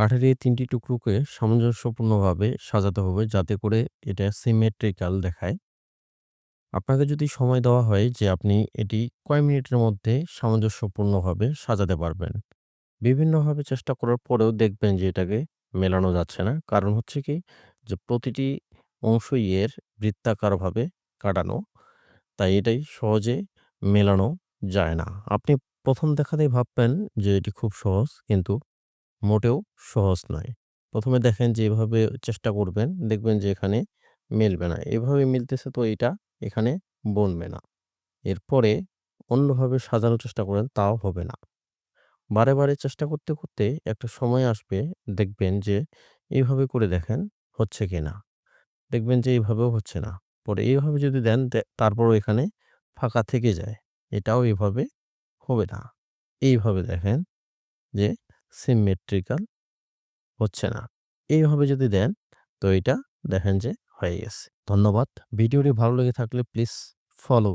কাঠের এই তিনটি টুকরোকে সামঞ্জস্যপূর্ণভাবে সাজাতে হবে যাতে করে এটা সিমেট্রিক্যাল দেখায়। আপনাকে যদি সময় দেওয়া হয় যে আপনি এটি কয় মিনিটের মধ্যে সামঞ্জস্যপূর্ণভাবে সাজাতে পারবেন। বিভিন্নভাবে চেষ্টা করার পরেও দেখবেন যে এটাকে মেলানো যাচ্ছে না। কারণ হচ্ছে কি যে প্রতিটি অংশই এর বৃত্তাকারভাবে কাটানো। তাই এটাই সহজে মেলানো যায় না। আপনি প্রথম দেখাতেই ভাববেন যে এটি খুব সহজ, কিন্তু মোটেও সহজ নয়। প্রথমে দেখেন যে এভাবে চেষ্টা করবেন, দেখবেন যে এখানে মিলবে না। এভাবে মিলতেছে তো এটা এখানে বনবে না। এরপরে অন্যভাবে সাজানোর চেষ্টা করেন তাও হবে না। বারে, বারে চেষ্টা করতে, করতে একটা সময় আসবে দেখবেন যে এইভাবে করে দেখেন হচ্ছে কি না দেখবেন যে এইভাবেও হচ্ছে না। পরে এইভাবে যদি দেন তারপরও এখানে ফাঁকা থেকে যায়। এটাও এভাবে হবে না। এইভাবে দেখেন যে সিমেট্রিক্যাল হচ্ছে না। এইভাবে যদি দেন, তো এটা দেখেন যে হয়ে গেছে। ধন্যবাদ। ভিডিওটি ভালো লেগে থাকলে প্লিজ ফলো।